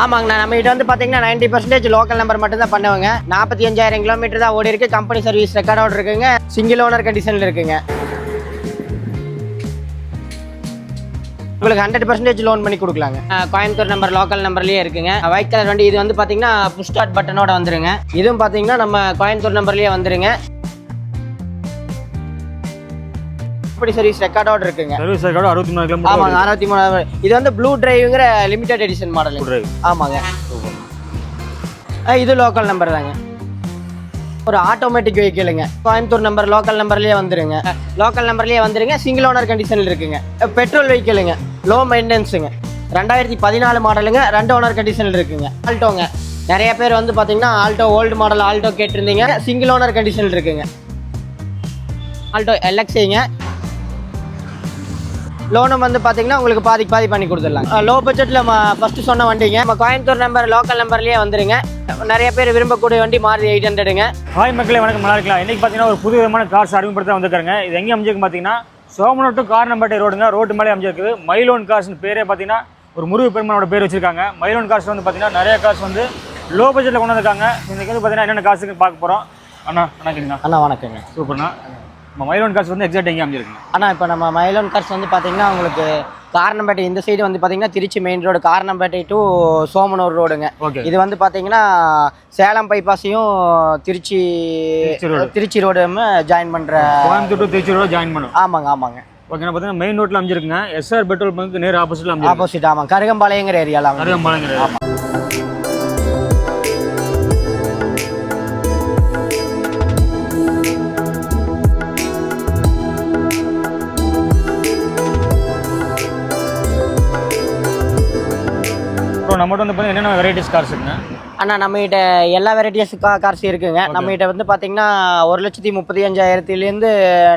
ஆமாங்கண்ணா நம்ம கிட்ட வந்து பார்த்தீங்கன்னா நைன்டி பர்சன்டேஜ் லோக்கல் நம்பர் மட்டும் தான் பண்ணுவாங்க. நாற்பத்தி அஞ்சாயிரம் கிலோமீட்டர் தான் ஓடி இருக்கு. கம்பெனி சர்வீஸ் ரெக்கார்டோடு இருக்குங்க. சிங்கிள் ஓனர் கண்டிஷனில் இருக்குங்க. உங்களுக்கு ஹண்ட்ரட் பர்சன்டேஜ் லோன் பண்ணி கொடுக்கலாங்க. கோயம்புத்தூர் நம்பர் லோக்கல் நம்பர்லேயே இருக்குங்க. ஒயிட் கலர் வண்டி இது வந்து பார்த்தீங்கன்னா புஷ் ஸ்டார்ட் பட்டனோட வந்துருங்க. இதுவும் பார்த்தீங்கன்னா நம்ம கோயம்புத்தூர் நம்பர்லேயே வந்துருங்க. கம்பெனி சர்வீஸ் ரெக்கார்டோட இருக்குங்க? சர்வீஸ் ரெக்கார்டு அறுபத்தி மூணு ஆமாங்க கிலோமீட்டர் அறுபத்தி மூணாவது இது வந்து ப்ளூ டிரைவுங்கிற லிமிடெட் எடிஷன் மாடல் டிரைவ் ஆமாங்க. இது லோக்கல் நம்பர் தாங்க. ஒரு ஆட்டோமேட்டிக் வெஹிக்கிளுங்க கோயம்புத்தூர் நம்பர் லோக்கல் நம்பர்லேயே வந்துருங்க. லோக்கல் நம்பர்லேயே வந்துருங்க. சிங்கிள் ஓனர் கண்டிஷனில் இருக்குங்க. பெட்ரோல் வெஹிக்கிளுங்க லோ மெயின்டெனன்ஸுங்க ரெண்டாயிரத்தி பதினாலு மாடலுங்க ரெண்டு ஓனர் கண்டிஷனில் இருக்குங்க. ஆல்டோங்க. நிறைய பேர் வந்து பார்த்தீங்கன்னா ஆல்டோ ஓல்டு மாடல் ஆல்டோ கேட்டிருந்தீங்க. சிங்கிள் ஓனர் கண்டிஷனில் இருக்குங்க. ஆல்டோ எல்எக்ஸிங்க லோனும் வந்து பார்த்தீங்கன்னா உங்களுக்கு பாதி பாதி பண்ணி கொடுத்துடலாம் லோ பட்ஜெட்டில் ஃபஸ்ட்டு சொன்ன வண்டிங்க. நம்ம கோயம்புத்தூர் நம்பர் லோக்கல் நம்பர்லேயே வந்துருங்க. நிறைய பேர் விரும்பக்கூடிய வண்டி மாறுதி எயிட் ஹண்ட்ரடுங்க ஹாய் மக்களே வணக்கம். நல்லா இருக்கலாம் இன்னைக்கு பார்த்தீங்கன்னா ஒரு புது விதமான கார்ஸ் அறிமுகப்படுத்த வந்திருக்காங்க இது எங்கே அமைஞ்சிருக்கு பார்த்தீங்கன்னா சோமனூர் டு காரணம்பேட்டை ரோடுங்க ரோட்டு மேலே அமைஞ்சிருக்குது மைலோன் கார்ஸ்னு பேரே பார்த்தீங்கன்னா ஒரு முருகு பெருமானோட பேர் வச்சிருக்காங்க. மைலோன் கார்ஸ் வந்து பார்த்தீங்கன்னா நிறைய கார்ஸ் வந்து லோ பட்ஜெட்டில் கொண்டு வந்திருக்காங்க. இன்னைக்கு வந்து பார்த்தீங்கன்னா என்னென்ன காசுக்கு பார்க்க போகிறோம் அண்ணா வணக்கங்கண்ணா அண்ணா வணக்கங்க. சூப்பர்ண்ணா. நம்ம மைலோன் கார்ஸ் வந்து எக்ஸாக்ட் எங்கே அமைஞ்சிருக்குங்க. அண்ணா இப்போ நம்ம மயிலோன் கார்ஸ் வந்து பார்த்தீங்கன்னா உங்களுக்கு காரணம்பேட்டை இந்த சைடு வந்து பார்த்தீங்கன்னா Trichy main road Karanampettai to Somanur ரோடுங்க ஓகே இது வந்து பார்த்தீங்கன்னா சேலம் பைபாஸையும் திருச்சி திருச்சி ரோடும் ஜாயின் பண்ணுற Coimbatore to Trichy road join பண்ணும். ஆமாங்க ஆமாங்க. ஓகேண்ணா பார்த்தீங்கன்னா மெயின் ரோட்டில் அமைஞ்சிருக்குங்க. எஸ்ஆர் பெட்ரோல் பங்க்கு நேர் ஆப்போசிட்டில் அமைஞ்சிருக்கு ஆப்போசிட் ஆமாங்க. கருகம்பாளையங்கிற ஏரியாவில் நிறைய மலைங்கிறது அப்புறம் நம்மகிட்ட வந்து பார்த்தீங்கன்னா என்னென்ன வெரைட்டிஸ் கார்ஸ் இருக்குங்க? அண்ணா நம்மகிட்ட எல்லா வெரைட்டிஸ் கார்ஸ் இருக்குங்க. நம்மகிட்ட வந்து பார்த்தீங்கன்னா ஒரு லட்சத்தி முப்பத்தி அஞ்சாயிரத்துலேருந்து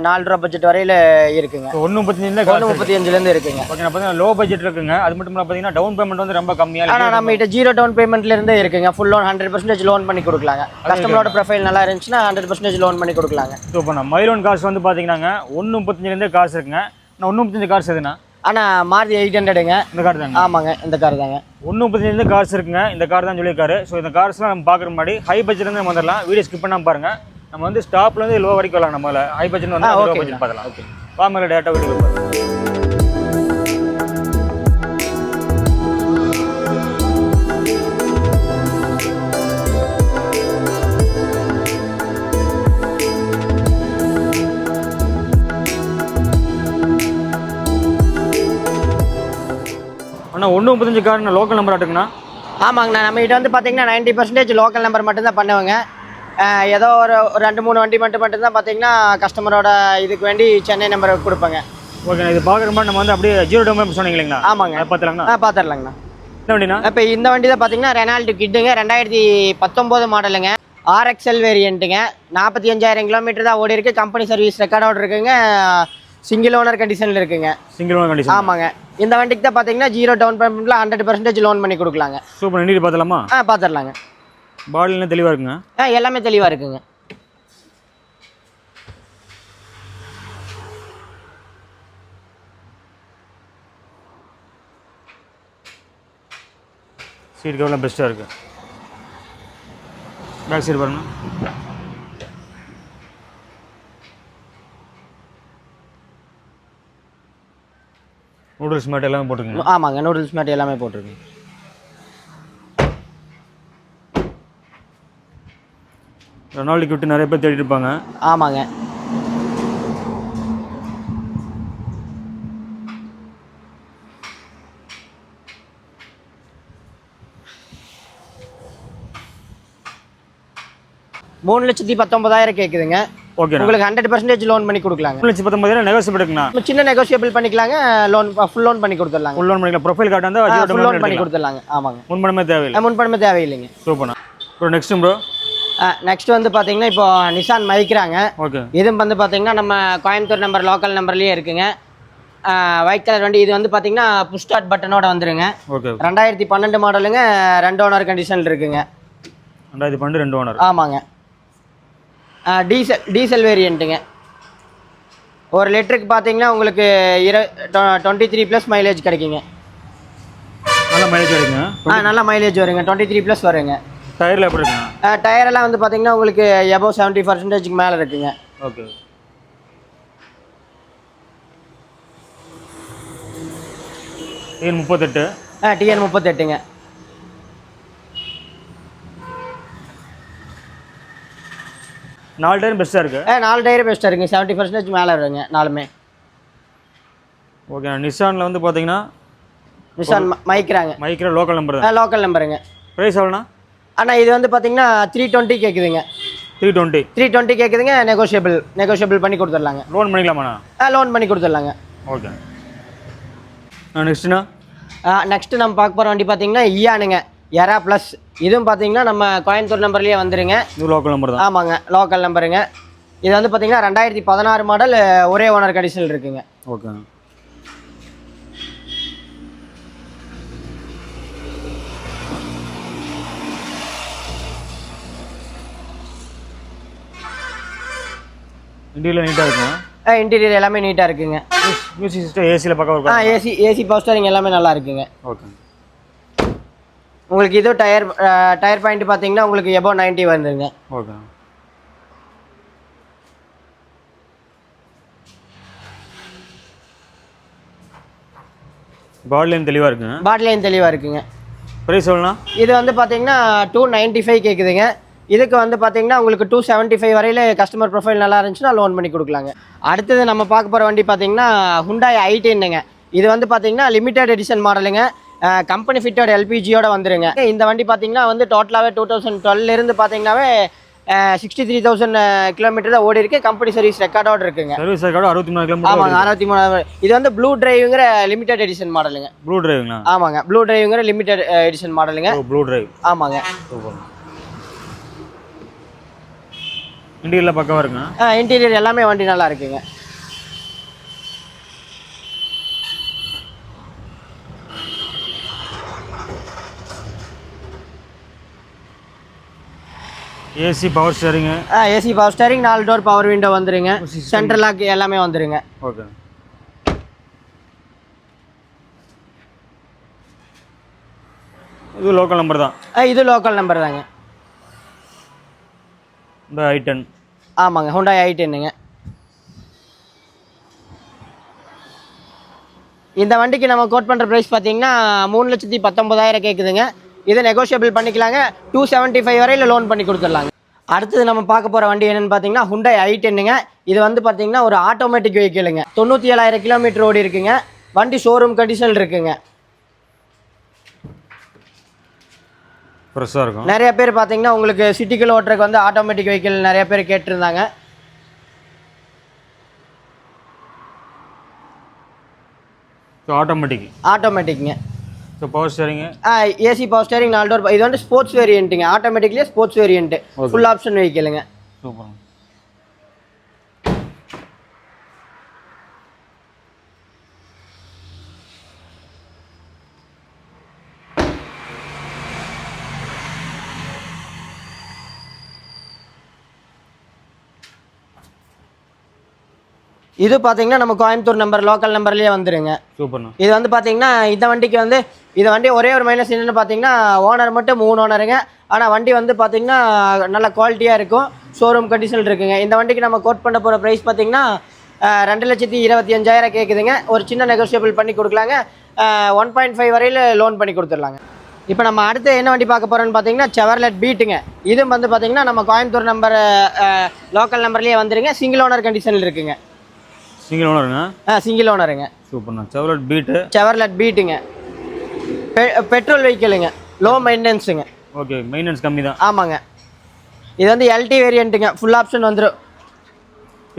நாலு ரூபா பட்ஜெட் வரையில இருக்குங்க இப்போ ஒன்று முப்பத்தஞ்சு ஒன்று முப்பத்தி அஞ்சுலேருந்து இருக்குங்க. ஓகே பார்த்தீங்கன்னா லோ பட்ஜெட் இருக்குங்க. அது மட்டும் இல்லாமல் பார்த்தீங்கன்னா டவுன் பேமெண்ட் வந்து ரொம்ப கம்மியாக ஆனால் நம்மகிட்ட ஜீரோ டவுன் பேமெண்ட்ல இருந்தே இருக்குங்க. Full loan hundred percentage loan பண்ணி கொடுக்கலாங்க. கஸ்டமரோட ப்ரொஃபைல் நல்லா இருந்துச்சுன்னா ஹண்ட்ரட் பர்சன்டேஜ் லோன் பண்ணி கொடுக்கலாங்க. சூப்பர்ண்ணா மைலோன் கார்ஸ் வந்து பார்த்தீங்கன்னாங்க ஒன்று முப்பத்தஞ்சுலேருந்தே காசு இருக்குங்க. நான் ஒன்று முப்பத்தஞ்சு கார்ஸ் எதுனா ஆனால் மாருதி எயிட் ஹண்ட்ரடுங்க. இந்த கார் தாங்க? ஆமாங்க இந்த கார் தாங்க. ஒன்று முப்பத்தஞ்சுலேருந்து கார்ஸ் இருக்குங்க. இந்த கார் தான் சொல்லியிருக்காரு. ஸோ இந்த கார்ஸ்லாம் நம்ம பார்க்குற முன்னாடி ஹை பட்ஜெட்லேருந்து நம்ம வந்துடலாம். வீடியோ ஸ்கிப் பண்ணாமல் பாருங்க. நம்ம வந்து ஸ்டாப்லேருந்து லோ வரைக்கும் வரலாம் நம்மள ஹை பட்ஜெட் வந்து லோ. பட்ஜெட் பார்க்கலாம் ஓகே வாங்க டேட்டா வீடியோ பார்க்கலாம் அண்ணா ஒன்று முப்பத்தஞ்சு கார் லோக்கல் நம்பர் ஆட்டுங்கண்ணா. ஆமாங்கண்ணா நம்மகிட்ட வந்து பார்த்தீங்கன்னா நைன்டி பர்சன்டேஜ் லோக்கல் நம்பர் மட்டும் தான் பண்ணுவாங்க ஏதோ ஒரு ரெண்டு மூணு வண்டி மட்டும் மட்டும் தான் பார்த்தீங்கன்னா கஸ்டமரோட இதுக்கு வேண்டி சென்னை நம்பர் கொடுப்பேங்க. ஓகே இது பார்க்குற மாதிரி நம்ம வந்து அப்படியே ஜீரோ டவுன் சொன்னீங்க இல்லைங்களா ஆமாங்க. பார்த்துலாங்கண்ணா ஆ பார்த்துடலாங்கண்ணா. என்ன வண்டிண்ணா? இப்போ இந்த வண்டி தான் பார்த்தீங்கன்னா ரெனால்டு கிட்டுங்க ரெண்டாயிரத்தி பத்தொம்போது மாடலுங்க ஆர்எக்ஸ்எல் வேரியண்ட்டுங்க நாற்பத்தி அஞ்சாயிரம் கிலோமீட்டர் தான் ஓடி இருக்கு கம்பெனி சர்வீஸ் ரெக்கார்டோட இருக்குங்க. சிங்கிள் ஓனர் கண்டிஷனில் இருக்குங்க. சிங்கிள் ஒன் கண்டிஷன் ஆமாங்க. இந்த வண்டிக்கு தான் பார்த்தீங்கன்னா ஜீரோ டவுன் பேமெண்ட்டில் ஹண்ட்ரட் பர்சன்டேஜ் லோன் பண்ணி கொடுக்கலாங்க. சூப்பர் நின்று பார்த்துலாமா ஆ பார்த்துடலாங்க பாடிலாம் தெளிவாக இருக்குங்க? ஆ எல்லாமே தெளிவாக இருக்குங்க. சீட் கவர்லாம் பெஸ்ட்டாக இருக்குது பேக் சைடு பாருங்க. நூடுல்ஸ் மேட் எல்லாமே போட்டுருங்க ஆமாங்க நூடுல்ஸ் மேட் எல்லாமே போட்டிருக்குங்க ரெனால்டு கிஃப்ட் நிறைய பேர் தேடிட்டு இருப்பாங்க. ஆமாங்க. மூணு லட்சத்தி பத்தொன்பதாயிரம் கேட்குதுங்க ஓகே உங்களுக்கு ஹண்ட்ரட் பர்சன்டேஜ் லோன் பண்ணி கொடுக்கலாங்க. மூணு லட்சத்தி பத்தொம்பதாயிரம் நெகோசியபிள் இருக்குண்ணா சின்ன நெகோசியபிள் பண்ணிக்கலாங்க லோன் ஃபுல் லோன் பண்ணி கொடுத்துடலாங்க. ஃபுல் லோன் பண்ணிக்கலாம். ப்ரொஃபைல் கார்டு வந்து ஃபுல் லோன் பண்ணி கொடுத்துடலாங்க. ஆமாங்க. முன்பணமே தேவையில்லை. முன்பணமே தேவையில்லைங்க. சூப்பர்ண்ணா. ப்ரோ நெக்ஸ்ட் ப்ரோ நெக்ஸ்ட் வந்து பார்த்தீங்கன்னா இப்போ நிசான் மைக்கிறாங்க ஓகே. இதுவும் வந்து பார்த்தீங்கன்னா நம்ம கோயம்புத்தூர் நம்பர் லோக்கல் நம்பர்லேயே இருக்குங்க. ஒயிட் கலர் வண்டி இது வந்து பார்த்தீங்கன்னா புஷ் ஸ்டார்ட் பட்டனோட வந்துருங்க. ஓகே ரெண்டாயிரத்தி பன்னெண்டு மாடலுங்க ரெண்டு ஓனர் கண்டிஷனில் இருக்குங்க. ரெண்டாயிரத்தி பன்னெண்டு ரெண்டு ஓனர் ஆமாங்க. டீசல் டீசல் வேரியண்ட்டுங்க ஒரு லிட்டருக்கு பார்த்தீங்கன்னா உங்களுக்கு இர டுவெண்ட்டி த்ரீ ப்ளஸ் மைலேஜ் கிடைக்குங்க. நல்ல மைலேஜ் வருங்க. ஆ நல்ல மைலேஜ் வருங்க. டுவெண்ட்டி த்ரீ ப்ளஸ் வருங்க. டயரில் எப்படி இருக்குங்க டயர் எல்லாம் வந்து பார்த்தீங்கன்னா உங்களுக்கு எபோவ் செவன்ட்டி பர்சன்டேஜ்க்கு மேலே இருக்குங்க. ஓகே டிஎன் முப்பத்தெட்டு. டிஎன் முப்பத்தெட்டுங்க. நாலு டயரும் பெஸ்ட்டாக இருக்குது ஆ நாலு டயர் பெஸ்ட்டாக இருக்குங்க. செவன்ட்டி பர்சன்டேஜ் மேலே வருங்க நாலுமே. ஓகே நிசானில் வந்து பார்த்தீங்கன்னா நிஷான் மைக்ராங்க மைக்ரோ லோக்கல் நம்பர் தான். லோக்கல் நம்பருங்க ப்ரைஸ் எவ்வளோண்ணா? அண்ணா இது வந்து பார்த்தீங்கன்னா த்ரீ டுவெண்ட்டி கேட்குதுங்க த்ரீ டுவெண்ட்டி த்ரீ டுவெண்ட்டி கேட்குதுங்க நெகோஷியபிள் நெகோஷியபிள் பண்ணி கொடுத்துடலாங்க. லோன் பண்ணிக்கலாமாண்ணா? ஆ லோன் பண்ணி கொடுத்துடலாங்க. ஓகே. நெக்ஸ்ட்டுண்ணா நெக்ஸ்ட்டு நம்ம பார்க்க போகிற வண்டி பார்த்தீங்கன்னா இயானுங்க எரா ப்ளஸ் இதுவும் பார்த்தீங்கன்னா நம்ம கோயம்புத்தூர் நம்பர்லேயே வந்துருங்க. இது லோக்கல் நம்பர் தான். ஆமாங்க லோக்கல் நம்பருங்க இது வந்து பார்த்தீங்கன்னா ரெண்டாயிரத்தி பதினாறு மாடல் ஒரே ஓனர் கண்டிஷனில் இருக்குங்க. ஓகே. இன்டீரியர் நீட்டாக இருக்குங்க இன்டீரியர் எல்லாமே நீட்டாக இருக்குங்க. மியூசிக் சிஸ்டம் ஏசியில் பக்கம் ஆ இருக்கும்? ஏசி ஏசி பவர் எல்லாமே நல்லா இருக்குங்க. ஓகே. உங்களுக்கு இது டயர் டயர் பாயிண்ட் பார்த்தீங்கன்னா உங்களுக்கு எபோ 90 வந்துருங்க. ஓகே. பாட்லைன் தெளிவாக இருக்குங்க? பாட்டிலையும் தெளிவாக இருக்குங்க. ப்ரைஸ் எவ்வளோண்ணா? இது வந்து பார்த்தீங்கன்னா டூ நைன்ட்டி ஃபைவ் கேட்குதுங்க இதுக்கு வந்து பார்த்தீங்கன்னா உங்களுக்கு டூ செவன்ட்டி ஃபைவ் வரையில் கஸ்டமர் ப்ரொஃபைல் நல்லா இருந்துச்சுன்னா லோன் பண்ணி கொடுக்கலாங்க. அடுத்தது நம்ம பார்க்க போகிற வண்டி பார்த்தீங்கன்னா ஹுண்டாய் ஐடென்னுங்க இது வந்து பார்த்தீங்கன்னா லிமிடெட் எடிஷன் மாடலுங்க கம்பெனி ஃபிட்டட் எல்பிஜியோட வந்துருங்க. இந்த வண்டி பார்த்தீங்கன்னா வந்து டோட்டலாகவே டூ தௌசண்ட் டுவெல்லேருந்து பார்த்தீங்கன்னாவே சிக்ஸ்டி த்ரீ தௌசண்ட் கிலோமீட்டர் தான் ஓடி இருக்கு. கம்பெனி சர்வீஸ் ரெக்கார்டோட இருக்குங்க. சர்வீஸ் ரெக்கார்டு அறுபத்தி மூணு ஆமாங்க கிலோமீட்டர் அறுபத்தி மூணாவது இது வந்து ப்ளூ டிரைவுங்கிற லிமிடெட் எடிஷன் மாடலுங்க ப்ளூ டிரைவுங்களா ஆமாங்க ப்ளூ டிரைவுங்கிற லிமிடெட் எடிஷன் மாடலுங்க ப்ளூ டிரைவ் ஆமாங்க. சூப்பர் இன்டீரியரில் பக்கமாக இருக்குங்க? இன்டீரியர் எல்லாமே வண்டி நல்லா இருக்குங்க. AC power steering AC power steering நாலு டோர் பவர் விண்டோ வந்துருங்க. சென்ட்ரல் லாக் எல்லாமே வந்துருங்க. ஓகே இது லோக்கல் நம்பர் தான். ஆ, இது லோக்கல் நம்பர் தாங்க. இந்த ஐ டென் ஆமாங்க ஹுண்டாய் ஐ டென்னுங்க இந்த வண்டிக்கு நம்ம கோட் பண்ணுற ப்ரைஸ் பார்த்தீங்கன்னா மூணு லட்சத்தி பத்தொம்பதாயிரம் கேட்குதுங்க இதை நெகோஷியபிள் பண்ணிக்கலாங்க. டூ செவன்ட்டி ஃபைவ் வரையில் லோன் பண்ணி கொடுத்துடலாங்க. அடுத்தது நம்ம பார்க்க போகிற வண்டி என்னென்னு பார்த்தீங்கன்னா ஹுண்டாய் ஐ டென்னுங்க இது வந்து பார்த்தீங்கன்னா ஒரு ஆட்டோமேட்டிக் வெஹிக்கிளுங்க தொண்ணூற்றி ஏழாயிரம் கிலோமீட்டர் ஓடி இருக்குங்க. வண்டி ஷோரூம் கண்டிஷன் இருக்குங்க. ஃப்ரெஷ்ஷாக இருக்கும். நிறைய பேர் பார்த்தீங்கன்னா உங்களுக்கு சிட்டிக்குள்ள ஓட்டுறதுக்கு வந்து ஆட்டோமேட்டிக் வெஹிக்கிள் நிறைய பேர் கேட்டிருந்தாங்க. Automatic ஆட்டோமேட்டிக்ங்க so power steering AC power steering நாலு டோர் இது வந்து ஸ்போர்ட்ஸ் வேரியண்ட்டுங்க ஆட்டோமேட்டிக்லேயே sports variant Okay. Full option வெஹிக்கிளுங்க super இது பார்த்தீங்கன்னா நம்ம கோயம்புத்தூர் நம்பர் லோக்கல் நம்பர்லேயே வந்துருங்க. சூப்பர்ண்ணா இது வந்து பார்த்தீங்கன்னா இந்த வண்டிக்கு வந்து இந்த வண்டி ஒரே ஒரு மைனஸ் என்னென்னு பார்த்தீங்கன்னா ஓனர் மட்டும் மூணு ஓனருங்க ஆனால் வண்டி வந்து பார்த்தீங்கன்னா நல்ல குவாலிட்டியாக இருக்கும். ஷோரூம் கண்டிஷன் இருக்குங்க. இந்த வண்டிக்கு நம்ம கோட் பண்ண போகிற ப்ரைஸ் பார்த்தீங்கன்னா ரெண்டு லட்சத்தி இருபத்தி அஞ்சாயிரம் கேட்குதுங்க ஒரு சின்ன நெகோஷியபிள் பண்ணி கொடுக்கலாங்க. ஒன் பாயிண்ட் ஃபைவ் வரையில் லோன் பண்ணி கொடுத்துடலாங்க. இப்போ நம்ம அடுத்து என்ன வண்டி பார்க்க போகிறோம்னு பார்த்தீங்கன்னா செவர்லெட் பீட்டுங்க இதுவும் வந்து பார்த்தீங்கன்னா நம்ம கோயம்புத்தூர் நம்பர் லோக்கல் நம்பர்லேயே வந்துருங்க. சிங்கிள் ஓனர் கண்டிஷனில் இருக்குங்க. சிங்கிள் ஓனருங்க சிங்கிள் ஓனருங்க சூப்பர்ண்ணா செவலட் பீட்டு செவர்லெட் பீட்டுங்க பெட்ரோல் வெஹிக்கிளுங்க லோ மெயின்டெனன்ஸுங்க ஓகே மெயின்டெனன்ஸ் கம்மி தான். ஆமாங்க. இது வந்து எல்டி வேரியண்ட்டுங்க ஃபுல் ஆப்ஷன் வந்துடும்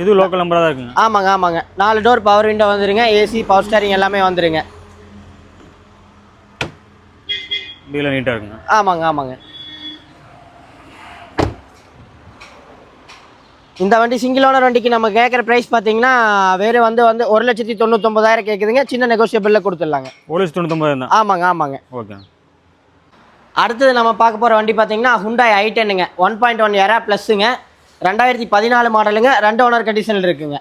இது லோக்கல் நம்பராக தான் இருக்குங்க. ஆமாங்க ஆமாங்க. நாலு டோர் பவர் விண்டோ வந்துருங்க. ஏசி பவர் ஸ்டேரிங் எல்லாமே வந்துருங்க. டீலில் நீட்டாக இருக்குங்க. ஆமாங்க ஆமாங்க. இந்த வண்டி சிங்கிள் ஓனர் வண்டிக்கு நம்ம கேட்குற ப்ரைஸ் பார்த்தீங்கன்னா வேறு வந்து வந்து ஒரு லட்சத்தி தொண்ணூத்தொம்பதாயிரம் கேட்குதுங்க சின்ன நெகோஷியபிளில் கொடுத்துடலாங்க. போலீஸ் தொண்ணூத்தொம்பது தான்? ஆமாங்க ஆமாங்க. ஓகே அடுத்தது நம்ம பார்க்க போகிற வண்டி பார்த்தீங்கன்னா ஹுண்டாய் ஐ டென்னுங்க ஒன் பாயிண்ட் ஒன் ஏரா ப்ளஸ்ஸுங்க ரெண்டாயிரத்தி பதினாலு மாடலுங்க ரெண்டு ஓனர் கண்டிஷனில் இருக்குங்க.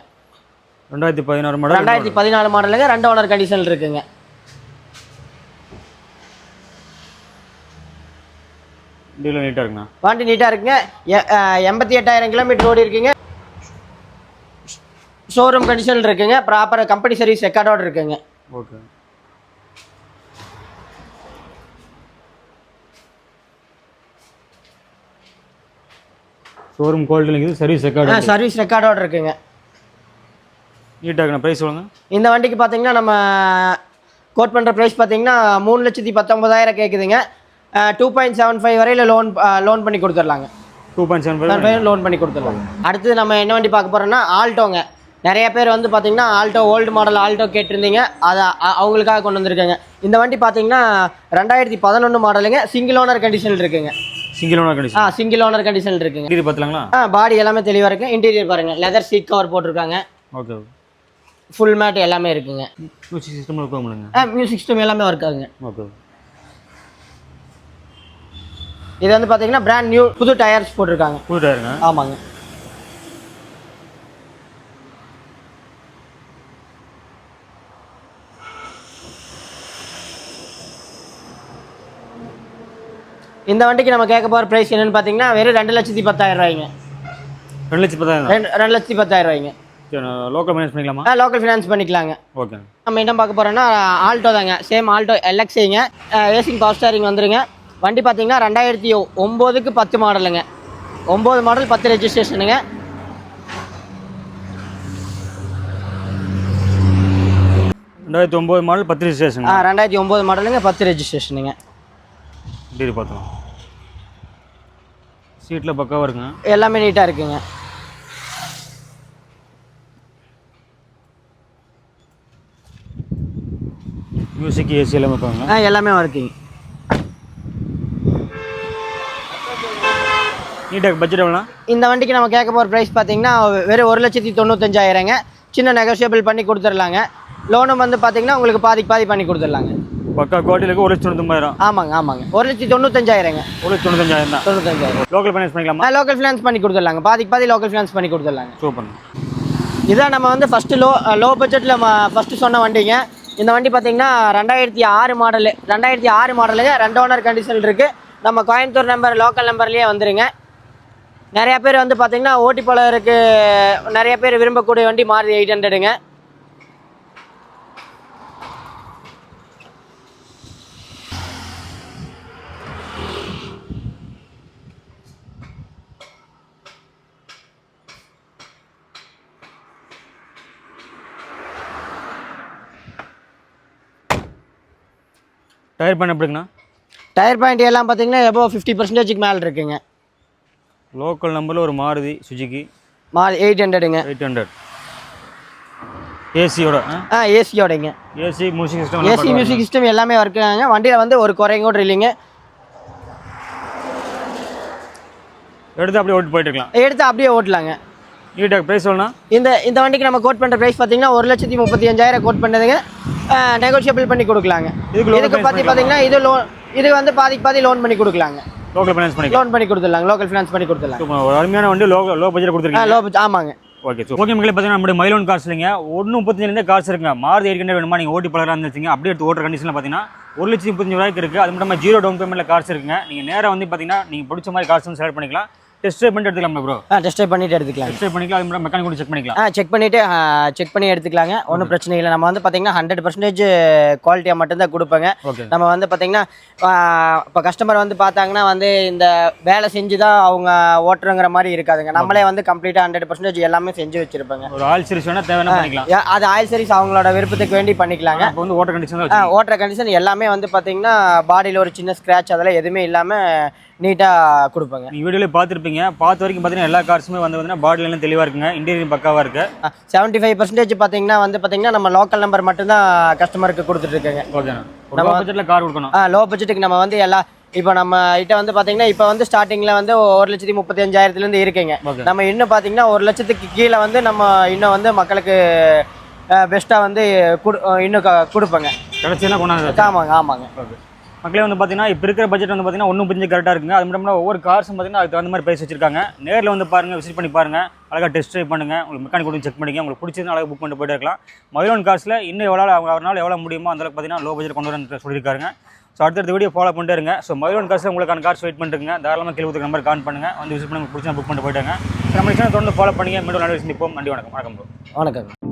ரெண்டாயிரத்தி பதினாறு மாடல் ரெண்டாயிரத்தி பதினாலு மாடலுங்க ரெண்டு ஓனர் கண்டிஷனில் இருக்குங்க. நீட்டாக இருக்குண்ணா. வண்டி நீட்டாக இருக்குங்க. எண்பத்தி எட்டாயிரம் கிலோமீட்டர் ஓடி இருக்குங்க. ஷோரூம் கண்டிஷன் இருக்குங்க. ப்ராப்பர் கம்பெனி சர்வீஸ் ரெக்கார்டோட இருக்குங்க. ஓகே ஷோரூம் குவாலிட்டியில் இருக்குது சர்வீஸ் ரெக்கார்டு சர்வீஸ் ரெக்கார்டோட இருக்குங்க. நீட்டாக ப்ரைஸ் சொல்லுங்கள் இந்த வண்டிக்கு பார்த்தீங்கன்னா நம்ம கோட் பண்ணுற ப்ரைஸ் பார்த்தீங்கன்னா மூணு லட்சத்தி பத்தொம்பதாயிரம் கேட்குதுங்க டூ பாயிண்ட் செவன் ஃபைவ் வரையில் லோன் லோன் பண்ணி கொடுத்துர்லாங்க. Two point seven five loan பண்ணி கொடுத்துருவாங்க அடுத்தது நம்ம என்ன வண்டி பார்க்க போகிறோம்னா ஆல்டோங்க. நிறைய பேர் வந்து பார்த்தீங்கன்னா ஆல்டோ ஓல்டு மாடல் ஆல்டோ கேட்டிருந்தீங்க. அதை அவங்களுக்காக கொண்டு வந்திருக்கேங்க. இந்த வண்டி பார்த்தீங்கன்னா ரெண்டாயிரத்தி பதினொன்று மாடலுங்க சிங்கிள் ஓனர் கண்டிஷன் இருக்குங்க. சிங்கிள் ஓனர் ஆ கண்டிஷன் சிங்கிள் ஓனர் கண்டிஷன் இருக்குங்க. இது பார்த்துலாங்களா ஆ பாடி எல்லாமே தெளிவாக இருக்கு. இன்டீரியர் பாருங்க. லெதர் சீட் கவர் போட்டிருக்காங்க. ஓகே ஃபுல் மேட் எல்லாமே இருக்குங்க. மியூசிக் சிஸ்டம் ஆ மியூசிக் சிஸ்டம் எல்லாமே ஒர்க் ஆகுங்க. ஓகே இது வந்து பார்த்தீங்கன்னா பிராண்ட் நியூ புது டயர்ஸ் போட்டிருக்காங்க. புது டயருங்க ஆமாங்க. இந்த வண்டிக்கு நம்ம கேட்க போகிற ப்ரைஸ் என்னன்னு பார்த்தீங்கன்னா வெறும் ரெண்டு லட்சத்தி பத்தாயிரம் ரூபாய்ங்க. ரெண்டு லட்சம் பத்தாயிரம் ரெண்டு ரெண்டு லட்சத்தி பத்தாயிரம் ரூபாய்ங்க. லோக்கல் மேனேஜ் பண்ணிக்கலாமா? ஆ லோக்கல் ஃபினான்ஸ் பண்ணிக்கலாங்க. ஓகே நம்ம என்ன பார்க்க போகிறோம்னா ஆல்டோ தாங்க சேம் ஆல்டோ எல்எக்ஸிங்க ஏசிங் பவர் ஸ்டாரிங் வந்துருங்க. வண்டி பார்த்தீங்கன்னா ரெண்டாயிரத்தி ஒம்போதுக்கு பத்து மாடலுங்க. ஒம்பது மாடல் பத்து ரெஜிஸ்ட்ரேஷனுங்க ரெண்டாயிரத்தி ஒம்பது மாடல் பத்து ரிஜிஸ்ட்ரேஷன் ஆ ரெண்டாயிரத்தி ஒம்பது மாடலுங்க பத்து ரெஜிஸ்ட்ரேஷனுங்க டீரி பார்த்தோம் சீட்டில் பக்காவாக இருக்குங்க. எல்லாமே நீட்டாக இருக்குங்க. மியூசிக் ஏசி எல்லாமே இருப்பாங்க ஆ எல்லாமே ஒர்க்கிங் நீட்டாக பட்ஜெட் எவ்வளோ இந்த வண்டிக்கு நம்ம கேட்க போகிற ப்ரைஸ் பார்த்தீங்கன்னா வெறும் ஒரு லட்சத்தி தொண்ணூத்தஞ்சாயிரங்க. சின்ன நெகோஷியபிள் பண்ணி கொடுத்துர்லாங்க. லோனும் வந்து பார்த்தீங்கன்னா உங்களுக்கு பாதிக்கு பாதி பண்ணி கொடுத்துர்லாங்க. பக்கா குவாலிட்டியில் ஒரு லட்சம் தொண்ணூத்தொம்பதாயிரம். ஆமாங்க ஆமாங்க. ஒரு லட்சத்தி தொண்ணூத்தஞ்சாயிரங்க. ஒரு லட்சம் தொண்ணூத்தஞ்சாயிரம் தான். தொண்ணூத்தஞ்சாயிரம். லோக்கல் ஃபைனான்ஸ் பண்ணிக்கலாமா? லோக்கல் ஃபினான்ஸ் பண்ணி கொடுத்துர்லாங்க. பாதிக்கு பாதி லோக்கல் ஃபினான்ஸ் பண்ணி கொடுத்துர்லாங்க. சூப்பர் இதான் நம்ம வந்து ஃபஸ்ட்டு லோ லோ பட்ஜெட்டில் ஃபஸ்ட்டு சொன்ன வண்டிங்க. இந்த வண்டி பார்த்தீங்கன்னா ரெண்டாயிரத்தி ஆறு மாடலு ரெண்டாயிரத்தி ஆறு மாடலுங்க ரெண்டு ஓனர் கண்டிஷன் இருக்குது நம்ம கோயம்புத்தூர் நம்பர் லோக்கல் நம்பர்லேயே வந்துருங்க. நிறைய பேர் வந்து பார்த்தீங்கன்னா ஓட்டி பழகருக்கு நிறைய பேர் விரும்பக்கூடிய வண்டி மாறுதி எயிட் ஹண்ட்ரடுங்க டயர் பண்ண எப்படிங்கண்ணா? டயர் பாயிண்ட் எல்லாம் பார்த்தீங்கன்னா எபோ ஃபிஃப்டி பர்சன்டேஜுக்கு மேலே இருக்குங்க. லோக்கல் நம்பரில் ஒரு மாருதி சுஜுக்கி. மா எயிட் ஹண்ட்ரடுங்க. Eight hundred. ஏசியோட ஆ? ஏசியோடைங்க. AC music system AC music system எல்லாமே ஒர்க்குங்க வண்டியில் வந்து ஒரு குறையும் கூட இல்லைங்க. எடுத்து அப்படியே ஓட்டு போயிட்டு இருக்கலாம் எடுத்து அப்படியே ஓட்டலாங்க. நீட்டாக ப்ரைஸ் சொல்லணும் இந்த இந்த வண்டிக்கு நம்ம கோட் பண்ணுற ப்ரைஸ் பார்த்தீங்கன்னா ஒரு லட்சத்தி முப்பத்தி அஞ்சாயிரம் கோட் பண்ணதுங்க நெகோஷியபிள் பண்ணி கொடுக்கலாங்க. இதுக்கு இதுக்கு பார்த்து பார்த்தீங்கன்னா இது லோன் இது வந்து பாதிக்கு பாதி லோன் பண்ணி கொடுக்கலாங்க. லோக்கல் ஃபைனான்ஸ் பண்ணிக்கலாம். லோன் பண்ணி கொடுத்துடலாங்க லோக்கல் ஃபினான்ஸ் பண்ணி கொடுத்துடலாம். அருமையான வண்டி லோ லோ பட்ஜெட் கொடுத்துருக்கீங்க. லோ ஆமாங்க. ஓகே சூப்பர் ஓகே மக்களே பார்த்தீங்கன்னா நம்மளுடைய மைலோன் கார்ஸ் இல்லைங்க. ஒன்று முப்பத்தஞ்சிலேருந்தே கார்ஸ் இருக்குங்க. மாறுதி ஏற்கனவே வேணுமா? நீங்கள் ஓட்டி பழகிறாக இருந்துச்சுங்க அப்படியே எடுத்து ஓட்டுற கண்டிஷனில் பார்த்தீங்கன்னா ஒரு லட்சத்தி முப்பத்தஞ்சு ரூபாய்க்கு இருக்குது அது மட்டும் ஜீரோ டவுன் பேமெண்ட்டில் கார்ஸ் இருக்குங்க. நீங்கள் நேராக வந்து பார்த்தீங்கன்னா நீங்கள் பிடிச்ச மாதிரி கார்ஸ் வந்து செலக்ட் பண்ணிக்கலாம். டெஸ்ட் ட்ரைவ் பண்ணிட்டு எடுத்துக்கலாம் ப்ரோ ஆ டெஸ்ட் ட்ரைவ் பண்ணிட்டு எடுத்துக்கலாங்க டெஸ்ட் ட்ரைவ் பண்ணிக்கலாம் அது மட்டும் மெக்கானிக் கூட செக் பண்ணிக்கலாம். ஆ செக் பண்ணிவிட்டு செக் பண்ணி எடுத்துக்கலாங்க. ஒன்றும் பிரச்சனை இல்லை. நம்ம வந்து பார்த்தீங்கன்னா ஹண்ட்ரட் பர்சன்டேஜ் குவாலிட்டியாக மட்டும்தான் கொடுப்பேங்க. நம்ம வந்து பார்த்தீங்கன்னா இப்போ கஸ்டமர் வந்து பார்த்தாங்கன்னா வந்து இந்த வேலை செஞ்சு தான் அவங்க ஓட்டுறங்கிற மாதிரி இருக்காதுங்க. நம்மளே வந்து கம்ப்ளீட்டாக ஹண்ட்ரட் பர்சன்டேஜ் எல்லாமே செஞ்சு வச்சுருப்போங்க. ஒரு ஆயில் சீரிஸ் வேணால் தேவையான பண்ணிக்கலாம். அது ஆயில் சர்வீஸ் அவங்களோட விருப்பத்துக்கு வேண்டி பண்ணிக்கலாங்க. இப்போ வந்து ஓட்டர் கண்டிஷன் ஓட்டுற கண்டிஷன் எல்லாமே வந்து பார்த்தீங்கன்னா பாடியில் ஒரு சின்ன ஸ்க்ராட்ச் அதெல்லாம் எதுவுமே இல்லாமல் நீட்டாக கொடுப்பேங்க. வீடியோவில் பார்த்துருப்பீங்க. பார்த்த வரைக்கும் பார்த்தீங்கன்னா எல்லா கார்ஸுமே வந்து பார்த்தீங்கன்னா பாடிலாம் தெளிவாக இருக்குங்க. இன்டீரியர் பக்காவாக இருக்குது செவன்ட்டி ஃபைவ் பர்சன்டேஜ் பார்த்தீங்கன்னா வந்து பார்த்தீங்கன்னா நம்ம லோக்கல் நம்பர் மட்டும்தான் கஸ்டமருக்கு கொடுத்துட்ருக்கேங்க ஓகேண்ணா லோ பட்ஜெட்டில் கார் கொடுக்கணும். ஆ லோ பட்ஜெட்டுக்கு நம்ம வந்து எல்லா இப்போ நம்ம கிட்ட வந்து பார்த்தீங்கன்னா இப்போ வந்து ஸ்டார்டிங்கில் வந்து ஒரு லட்சத்தி முப்பத்தி அஞ்சாயிரத்துலேருந்து இருக்குங்க. நம்ம இன்னும் பார்த்தீங்கன்னா ஒரு லட்சத்துக்கு கீழே வந்து நம்ம இன்னும் வந்து மக்களுக்கு பெஸ்ட்டாக வந்து கொடு இன்னும் க- கொடுப்போங்க. கிடச்சின்னா கொண்டாந்து ஆமாங்க ஆமாங்க. ஓகே மக்களே வந்து பார்த்தீங்கன்னா இப்போ இருக்கிற பட்ஜெட் வந்து பார்த்தீங்கன்னா ஒன்றும் புரிஞ்சு கரெக்டாக இருக்குங்க. அது மட்டும் ஒவ்வொரு கார்ஸும் பார்த்தீங்கன்னா அதுக்கு தகுந்த மாதிரி ப்ரைஸ் வச்சிருக்காங்க. நேரில் வந்து பாருங்கள் விசிட் பண்ணி பாருங்கள் அழகாக டெஸ்ட் ட்ரைவ் பண்ணுங்கள் உங்களுக்கு மெக்கானிக் கொடுத்து செக் பண்ணிங்க உங்களுக்கு பிடிச்சதுனா அழகாக புக் பண்ணிட்டு போயிட்டு இருக்கலாம். மயிலோன் கார்ஸில் இன்னும் எவ்வளோ அவங்க அவரால் எவ்வளோ முடியுமோ அந்த அளவுக்கு பார்த்தீங்கன்னா லோ பட்ஜெட் கொண்டு வரேன் சொல்லியிருக்காங்க ஸோ அடுத்தடுத்த வீடியோ ஃபாலோ பண்ணிட்டே இருங்க. ஸோ மயிலோன் கார்ஸில் உங்களுக்கான கார்ஸ் வெயிட் பண்ணுறேங்க தாராளமாக கேள்வி நம்பர் கான் பண்ணுங்கள் வந்து விசிட் பண்ணி உங்களுக்கு பிடிச்சா புக் பண்ணிட்டு போயிட்டாங்க நம்ம தொடர்ந்து ஃபாலோ பண்ணிங்க. மீண்டும் நல்ல சந்திப்போம். நன்றி வணக்கம். வணக்கம் வணக்கம்.